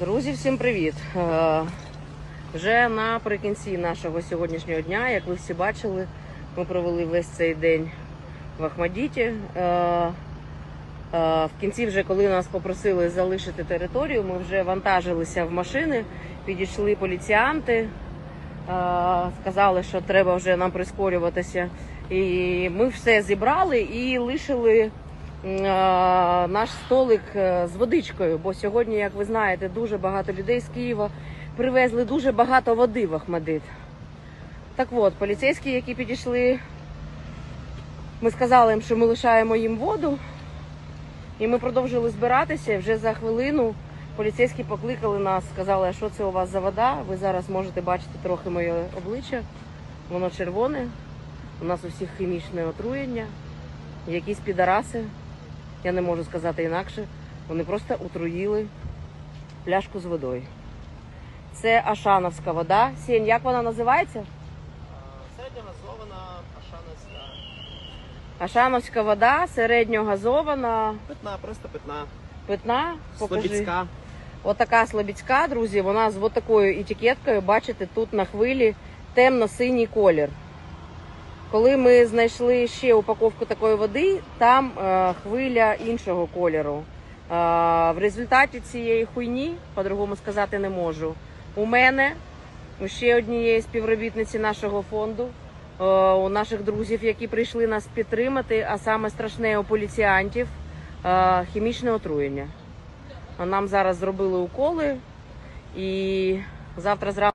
Друзі, всім привіт! Е, Вже наприкінці нашого сьогоднішнього дня, як ви всі бачили, ми провели весь цей день в Ахмадіті. Е, е, В кінці, вже коли нас попросили залишити територію, ми вже вантажилися в машини, підійшли поліціянти, сказали, що треба вже нам прискорюватися. І ми все зібрали і лишили наш столик е, з водичкою. Бо сьогодні, як ви знаєте, дуже багато людей з Києва привезли дуже багато води в Ахмадит. Так от, поліцейські, які підійшли, ми сказали їм, що ми лишаємо їм воду. І ми продовжили збиратися. Вже за хвилину поліцейські покликали нас, сказали, а що це у вас за вода. Ви зараз можете бачити трохи моє обличчя. Воно червоне. У нас у всіх хімічне отруєння. Якісь підараси, я не можу сказати інакше. Вони просто отруїли пляшку з водою. Це Ашановська вода. Сінь, як вона називається? Середньогазована ашановська. Ашановська вода, середньогазована, Питна, просто питна. питна. Покажи. Слобідська. Отака слобідська, друзі, вона з от такою етикеткою, бачите, тут на хвилі темно-синій колір. Коли ми знайшли ще упаковку такої води, там е, хвиля іншого кольору. Е, в результаті цієї хуйні, по-другому сказати не можу, у мене, у ще однієї співробітниці нашого фонду, е, у наших друзів, які прийшли нас підтримати, а саме страшне у поліціянтів, е, хімічне отруєння. Нам зараз зробили уколи і завтра зранку.